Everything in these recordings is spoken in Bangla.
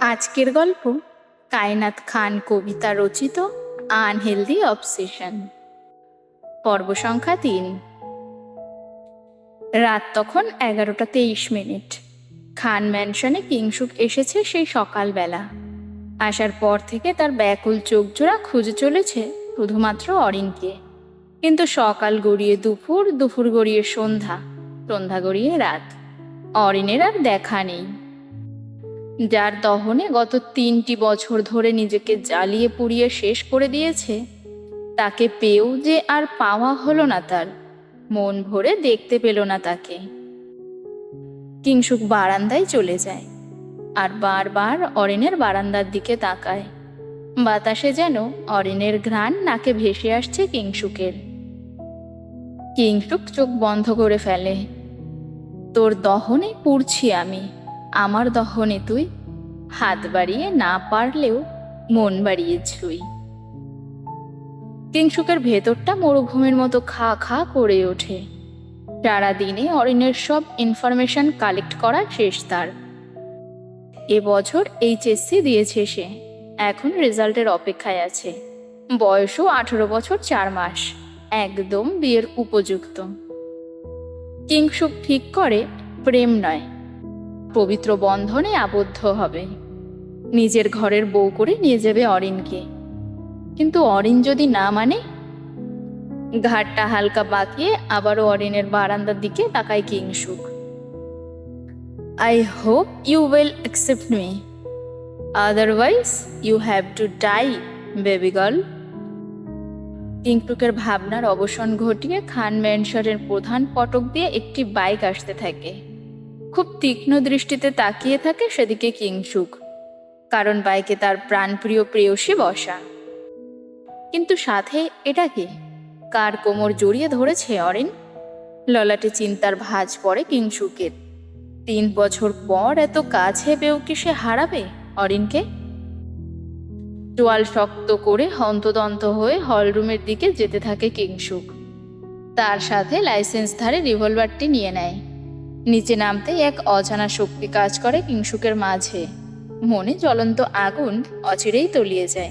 আজকের গল্প কায়নাত খান কবিতা রচিত আনহেলদি অবসেশন। পর্ব সংখ্যা তিন। রাত তখন এগারোটা তেইশ মিনিট। খান ম্যানশনে কিংসুক এসেছে সেই সকালবেলা। আসার পর থেকে তার ব্যাকুল চোখ জোড়া খুঁজে চলেছে শুধুমাত্র অরিনকে। কিন্তু সকাল গড়িয়ে দুপুর দুপুর গড়িয়ে সন্ধ্যা সন্ধ্যা গড়িয়ে রাত। অরিনের আর দেখা নেই। যার দহনে গত তিনটি বছর ধরে নিজেকে জ্বালিয়ে পুড়িয়ে শেষ করে দিয়েছে, তাকে পেয়েও যে আর পাওয়া হলো না তার, মন ভরে দেখতে পেল না তাকে। কিংসুক বারান্দায় চলে যায়, আর বারবার অরিনের বারান্দার দিকে তাকায়। বাতাসে যেন অরিনের ঘ্রাণ নাকে ভেসে আসছে কিংসুকের কিংসুক চোখ বন্ধ করে ফেলে, তোর দহনে পুড়ছি আমি। আমার দহনে তুই হাত বাড়িয়ে না পারলেও মন বাড়িয়ে ছুই। কিংসুকের ভেতরটা মরুভূমির মতো খা খা করে ওঠে। সারাদিনে অরিনের সব ইনফরমেশন কালেক্ট করা শেষ তার। এবছর এইচএসসি দিয়েছে সে। এখন রেজাল্টের অপেক্ষায় আছে। বয়সও আঠেরো বছর চার মাস। একদম বিয়ের উপযুক্ত। কিংসুক ঠিক করে প্রেম নয়। পবিত্র বন্ধনে আবদ্ধ হবে। নিজের ঘরের বউ করে নিয়ে যাবে অরিনকে। কিন্তু অরিন যদি না মানে? ঘাটটা হালকা বাঁকিয়ে আবারও অরিনের বারান্দার দিকে তাকায় Kingshuk I hope you will accept me otherwise you have to die baby girl কিংটুকের ভাবনার অবসান ঘটিয়ে খান ম্যানসরের প্রধান ফটক দিয়ে একটি বাইক আসতে থাকে। খুব তীক্ষ্ণ দৃষ্টিতে তাকিয়ে থাকে সেদিকে কিংসুক কারণ বাইকে তার প্রাণপ্রিয় প্রেয়সী বসা। কিন্তু সাথে এটা কি? কার কোমর জড়িয়ে ধরেছে অরিন? ললাটে চিন্তার ভাঁজ পড়ে কিংসুকের তিন বছর পর এত কাছে পেয়েও কি সে হারাবে অরিনকে? তোয়াল শক্ত করে হন্তদন্ত হয়ে হলরুমের দিকে যেতে থাকে কিংসুক তার সাথে লাইসেন্স ধারে রিভলভারটি নিয়ে নেয়। নিচে নামতেই এক অজানা শক্তি কাজ করে কিংসুকের মাঝে। মনে জ্বলন্ত আগুন অচিরেই তলিয়ে যায়।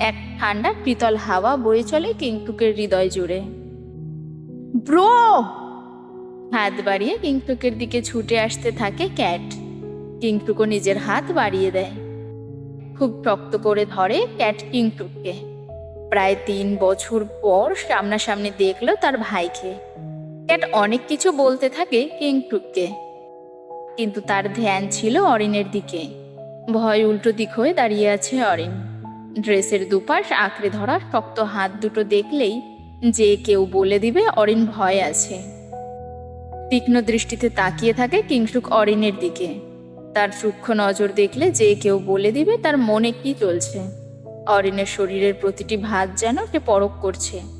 এক ঠান্ডা পিতল হাওয়া বয়ে চলে কিংটুকের হৃদয় জুড়ে। ব্রো! হাত বাড়িয়ে কিংটুকের দিকে ছুটে আসতে থাকে ক্যাট। কিংটুকও নিজের হাত বাড়িয়ে দেয়। খুব শক্ত করে ধরে ক্যাট কিংটুককে প্রায় তিন বছর পর সামনাসামনি দেখল তার ভাইকে। ক্যাট অনেক কিছু বলতে থাকে কিংটুককে। কিন্তু তার ধ্যান ছিল অরিনের দিকে। ভয় উল্টো দিক হয়ে দাঁড়িয়ে আছে অরিন। ড্রেসের দুপাশ আঁকড়ে ধরা শক্ত হাত দুটো দেখলেই যে কেউ বলে দিবে অরিন ভয় আছে। তীক্ষ্ণ দৃষ্টিতে তাকিয়ে থাকে কিংসুক অরিনের দিকে। তার সূক্ষ্ম নজর দেখলে যে কেউ বলে দিবে তার মনে কি চলছে। অরিনের শরীরের প্রতিটি ভাত যেন সে পরক করছে।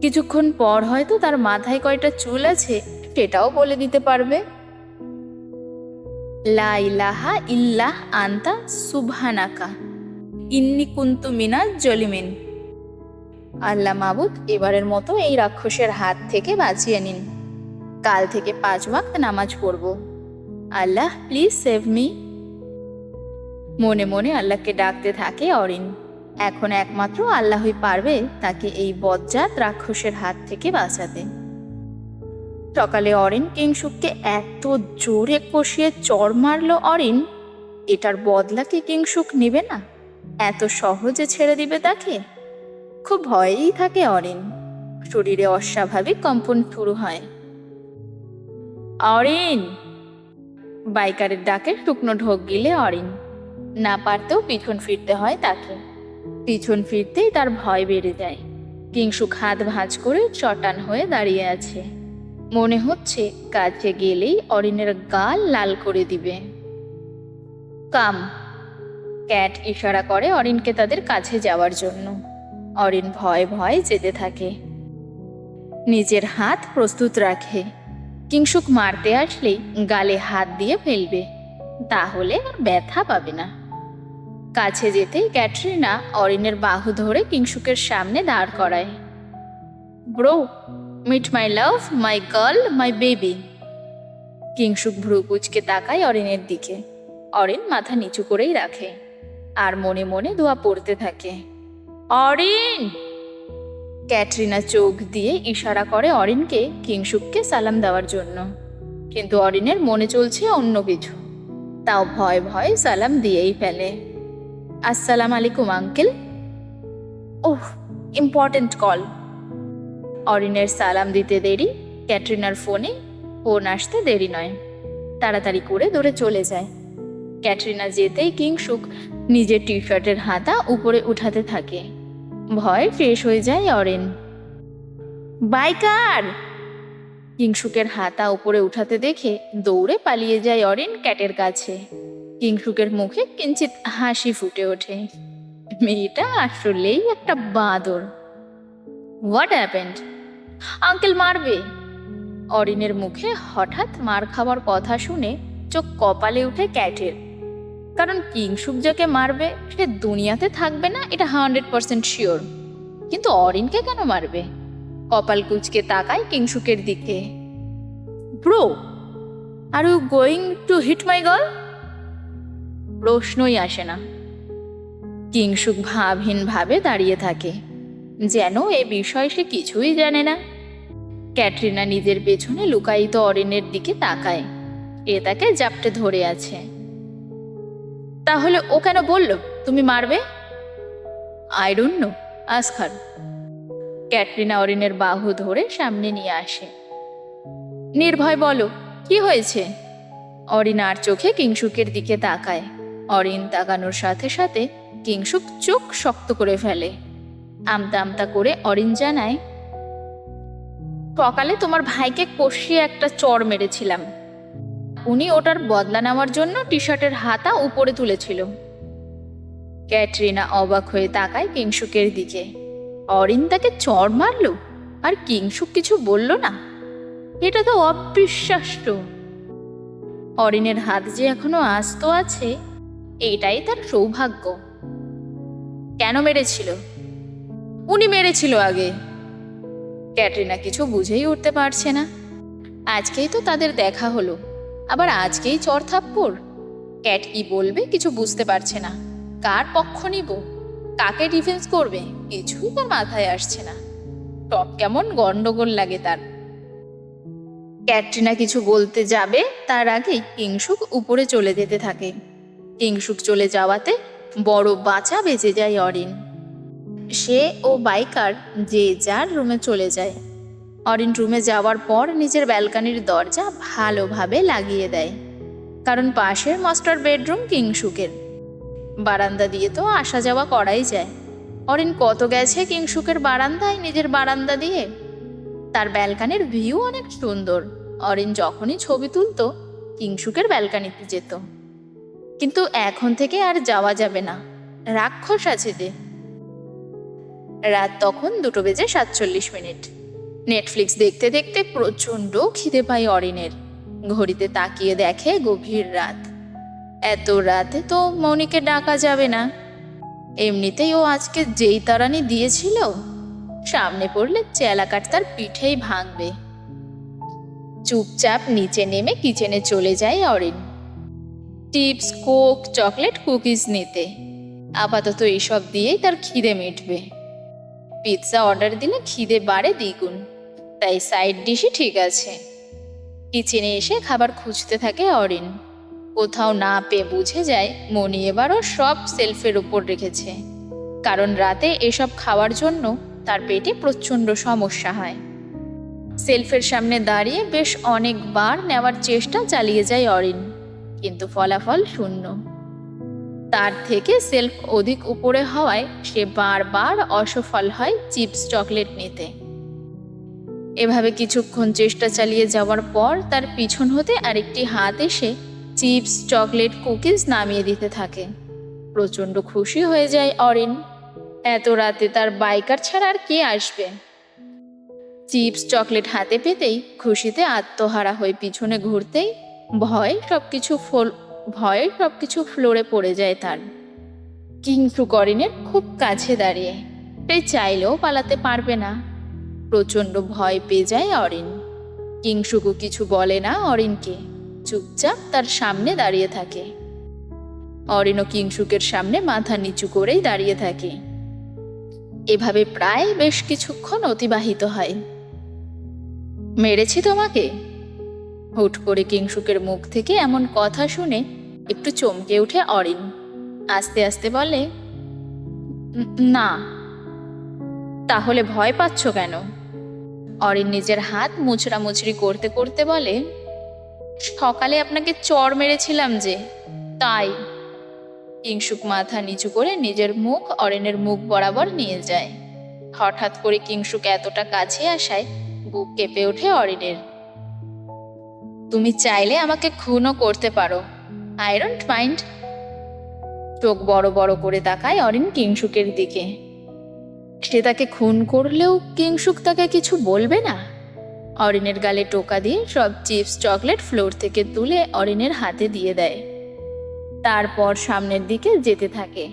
কিছুক্ষণ পর হয়তো তার মাথায় কয়টা চুল আছে, সেটাও বলে দিতে পারবে। লা ইলাহা ইল্লাহ আন্তা সুবহানাকা। ইন্নি কুন্তু মিনাজ জলিমিন। আল্লাহ মাবুদ, এবারের মতো এই রাক্ষসের হাত থেকে বাঁচিয়ে নিন। কাল থেকে পাঁচ ওয়াক্ত নামাজ পড়ব। আল্লাহ, প্লিজ সেভ মি। মনে মনে আল্লাহকে ডাকতে থাকে অরিন। এখন একমাত্র আল্লাহই পারবে তাকে এই বজ্জাত রাক্ষসের হাত থেকে বাঁচাতে। সকালে অরিন কিংসুককে এত জোরে কষিয়ে চর মারল অরিন, এটার বদলা কি কিংসুক নেবে না? এত সহজে ছেড়ে দিবে তাকে? খুব ভয়েই থাকে অরিন। শরীরে অস্বাভাবিক কম্পন শুরু হয়। অরিন! বাইকারের ডাকে শুকনো ঢোক গিলে অরিন। না পারতেও পিছন ফিরতে হয় তাকে। পিছন ফিরতেই তার ভয় বেড়ে যায়। কিংসুক হাত ভাঁজ করে চটান হয়ে দাঁড়িয়ে আছে। মনে হচ্ছে কাছে গেলেই অরিনের গাল লাল করে দিবে। কাম। ক্যাট ইশারা করে অরিনকে তাদের কাছে যাওয়ার জন্য। অরিন ভয় ভয় যেতে থাকে। নিজের হাত প্রস্তুত রাখে। কিংসুক মারতে আসলেই গালে হাত দিয়ে ফেলবে। তাহলে আর ব্যথা পাবে না। কাছে যেতেই ক্যাটরিনা অরিনের বাহু ধরে কিংসুকের সামনে দাঁড় করায়। Bro, meet my love, my girl, my baby. Kingshuk ভ্রু কুচকে তাকায় অরিনের দিকে। অরিন মাথা নিচু করেই রাখে আর মনে মনে দোয়া পড়তে থাকে। অরিন! ক্যাটরিনা চোখ দিয়ে ইশারা করে অরিনকে কিংসুককে সালাম দেওয়ার জন্য। কিন্তু অরিনের মনে চলছে অন্য কিছু। তাও ভয় ভয় সালাম দিয়েই ফেলে। আসসালাম আলাইকুম আঙ্কেল ওহ ইম্পর্টেন্ট কল অরিনের সালাম দিতে দেরি ক্যাটরিনার ফোনে ফোন আসতে দেরি নয় তাড়াতাড়ি করে দৌড়ে চলে যায় ক্যাটরিনা যেতেই কিংসুক নিজের টি শার্টের হাতা উপরে উঠাতে থাকে ভয় ফ্রেশ হয়ে যায় অরেন বাইকার কিংসুকের হাতা উপরে উঠাতে দেখে দৌড়ে পালিয়ে যায় অরেন ক্যাটের কাছে কিংসুকের মুখে কিঞ্চিত হাসি ফুটে ওঠে। মেয়েটা আসলেই একটা বাঁদর। হোয়াট হ্যাপেন্ড আঙ্কেল মারবে? অরিনের মুখে হঠাৎ মার খাওয়ার কথা শুনে চোখ কপালে উঠে ক্যাটের। কারণ কিংসুক যাকে মারবে, সে দুনিয়াতে থাকবে না, এটা হান্ড্রেড পার্সেন্ট শিওর। কিন্তু অরিনকে কেন মারবে? কপাল কুচকে তাকায় কিংসুকের দিকে। Bro are you going to hit my girl প্রশ্নই আসে না। কিংসুক ভাবহীন ভাবে দাঁড়িয়ে থাকে, যেন এ বিষয়ে সে কিছুই জানে না। ক্যাটরিনা নিজের পেছনে লুকায়িত অরিনের দিকে তাকায়, এ তাকে জাপটে ধরে আছে। তাহলে ও কেন বলল, তুমি মারবে? আই ডোন্ট নো আসখার ক্যাটরিনা অরিনের বাহু ধরে সামনে নিয়ে আসে। নির্ভয় বলো, কি হয়েছে? অরিনার চোখে কিংসুকের দিকে তাকায়। অরিন তাকানোর সাথে সাথে কিংসুক চোখ শক্ত করে ফেলে। আমতা আমতা করে অরিন জানায়, সকালে তোমার ভাইকে কষিয়ে একটা চর মেরেছিলাম। উনি ওটার বদলা নেওয়ার জন্য টি শার্টের হাতা উপরে তুলেছিল ক্যাটরিনা অবাক হয়ে তাকায় কিংসুকের দিকে। অরিন তাকে চর মারলো, আর কিংসুক কিছু বলল না। এটা তো অবিশ্বাস্য। অরিনের হাত যে এখনও আস্ত আছে এইটাই তার সৌভাগ্য। কেন মেরেছিল? উনি মেরেছিল আগে। ক্যাটরিনা কিছু বুঝেই উঠতে পারছে না। আজকেই তো তাদের দেখা হলো। আবার আজকেই চর থাপ্পড়? ক্যাট কি বলবে কিছু বুঝতে পারছে না। কার পক্ষ নিব? কাকে ডিফেন্স করবে? কিছুই তার মাথায় আসছে না। টপ কেমন গন্ডগোল লাগে তার। ক্যাটরিনা কিছু বলতে যাবে তার আগেই কিংসুক উপরে চলে যেতে থাকে। কিংসুক চলে যাওয়াতে বড় বাঁচা বেঁচে যায় অরিন। সে ও বাইকার যে যার রুমে চলে যায়। অরিন রুমে যাওয়ার পর নিজের ব্যালকানির দরজা ভালোভাবে লাগিয়ে দেয়। কারণ পাশের মাস্টার বেডরুম কিংসুকের বারান্দা দিয়ে তো আসা যাওয়া করাই যায়। অরিন কত গেছে কিংসুকের বারান্দায় নিজের বারান্দা দিয়ে? তার ব্যালকানির ভিউ অনেক সুন্দর। অরিন যখনই ছবি তুলতো কিংসুকের ব্যালকানিতে যেত। কিন্তু এখন থেকে আর যাওয়া যাবে না। রাক্ষস আছে যে। রাত তখন দুটো বেজে সাতচল্লিশ মিনিট। নেটফ্লিক্স দেখতে দেখতে প্রচণ্ড খিদে পায় অরিনের। ঘড়িতে তাকিয়ে দেখে গভীর রাত। এত রাতে তো মৌনিকে ডাকা যাবে না। এমনিতেই ও আজকে যেই তারানি দিয়েছিল, সামনে পড়লে চেলাকাট তার পিঠেই ভাঙবে। চুপচাপ নিচে নেমে কিচেনে চলে যায় Arin. Tips coke, chocolate, cookies নিতে। আপাতত এইসব দিয়েই তার খিদে মিটবে। পিৎজা অর্ডার দিলে খিদে বাড়ে দ্বিগুণ। তাই সাইড ডিশই ঠিক আছে। কিচেনে এসে খাবার খুঁজতে থাকে অরিন। কোথাও না পেয়ে বুঝে যায়, মনি এবারও সব সেলফের উপর রেখেছে। কারণ রাতে এসব খাওয়ার জন্য তার পেটে প্রচণ্ড সমস্যা হয়। সেলফের সামনে দাঁড়িয়ে বেশ অনেকবার নেওয়ার চেষ্টা চালিয়ে যায় অরিন। কিন্তু ফলাফল শূন্য। তার থেকে সেলফ অধিক উপরে হওয়ায় সে বারবার অসফল হয় চিপস চকলেট নিতে। এভাবে কিছুক্ষণ চেষ্টা চালিয়ে যাওয়ার পর তার পিছন হতে আরেকটি হাত এসে চিপস চকলেট কুকিজ নামিয়ে দিতে থাকে। প্রচণ্ড খুশি হয়ে যায় অরিন। এত রাতে তার বাইকার ছাড়া আর কে আসবে? চিপস চকলেট হাতে পেতেই খুশিতে আত্মহারা হয়ে পিছনে ঘুরতেই ভয় সবকিছু ফোল, ভয়ে সবকিছু ফ্লোরে পড়ে যায় তার। কিংসু করিনের খুব কাছে দাঁড়িয়ে, সে চাইলেও পালাতে পারবে না। প্রচণ্ড ভয় পেয়ে যায় অরিন। কিংসুকু কিছু বলে না অরিনকে, চুপচাপ তার সামনে দাঁড়িয়ে থাকে। অরিন ও কিংসুকের সামনে মাথা নিচু করেই দাঁড়িয়ে থাকে। এভাবে প্রায় বেশ কিছুক্ষণ অতিবাহিত হয়। মেরেছি তোমাকে? হুট করে কিংসুকের মুখ থেকে এমন কথা শুনে একটু চমকে উঠে অরিন। আস্তে আস্তে বলে না। তাহলে ভয় পাচ্ছ কেন? অরিন নিজের হাত মুচড়া মুচড়ি করতে করতে বলে, সকালে আপনাকে চর মেরেছিলাম যে, তাই। কিংসুক মাথা নিচু করে নিজের মুখ অরেনের মুখ বরাবর নিয়ে যায়। হঠাৎ করে কিংসুক এতটা কাছে আসায় বুক কেঁপে ওঠে অরিনের। তুমি চাইলে আমাকে খুনও করতে পারো। I don't mind? চোখ বড় বড় করে তাকায় অরিন কিংসুকের দিকে। সে তাকে খুন করলেও কিংসুক তাকে কিছু বলবে না? অরিনের গালে টোকা দিয়ে সব চিপস চকলেট ফ্লোর থেকে তুলে অরিনের হাতে দিয়ে দেয়। তারপর সামনের দিকে যেতে থাকে।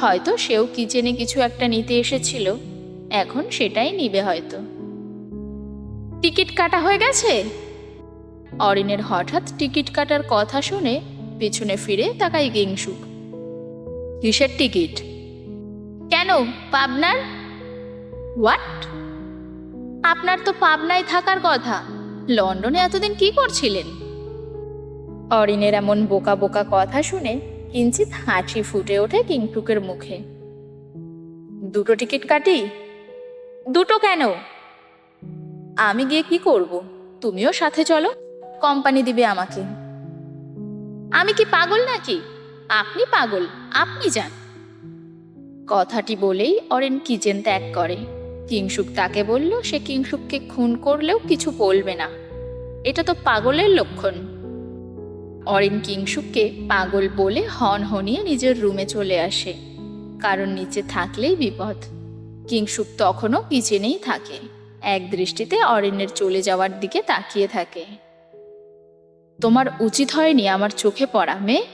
হয়তো সেও কিচেনে কিছু একটা নিতে এসেছিল। এখন সেটাই নিবে হয়তো। টিকিট কাটা হয়ে গেছে? অরিনের হঠাৎ টিকিট কাটার কথা শুনে পিছনে ফিরে তাকাই কিংসুক কিসের টিকিট? কেন, পাবনার? হোয়াট আপনার তো পাবনায় থাকার কথা। লন্ডনে এতদিন কি করছিলেন? অরিনের এমন বোকা বোকা কথা শুনে কিঞ্চিত হাসি ফুটে ওঠে কিংটুকের মুখে। দুটো টিকিট কাটি? দুটো কেন? আমি গিয়ে কি করব? তুমিও সাথে চলো। কোম্পানি দিবে আমাকে। আমি কি পাগল নাকি? আপনি পাগল, আপনি যান। কথাটি বলেই অরেন কিচেন ত্যাগ করে। কিংসুক তাকে বলল, সে কিংসুককে খুন করলেও কিছু বলবে না। এটা তো পাগলের লক্ষণ। অরেন কিংসুককে পাগল বলে হন হনিয়ে নিজের রুমে চলে আসে। কারণ নিচে থাকলেই বিপদ। কিংসুক তখনও কিচেনেই থাকে। এক দৃষ্টিতে অরেনের চলে যাওয়ার দিকে তাকিয়ে থাকে। তোমার উচিত হয়নি আমার চোখে পড়া মেয়ে।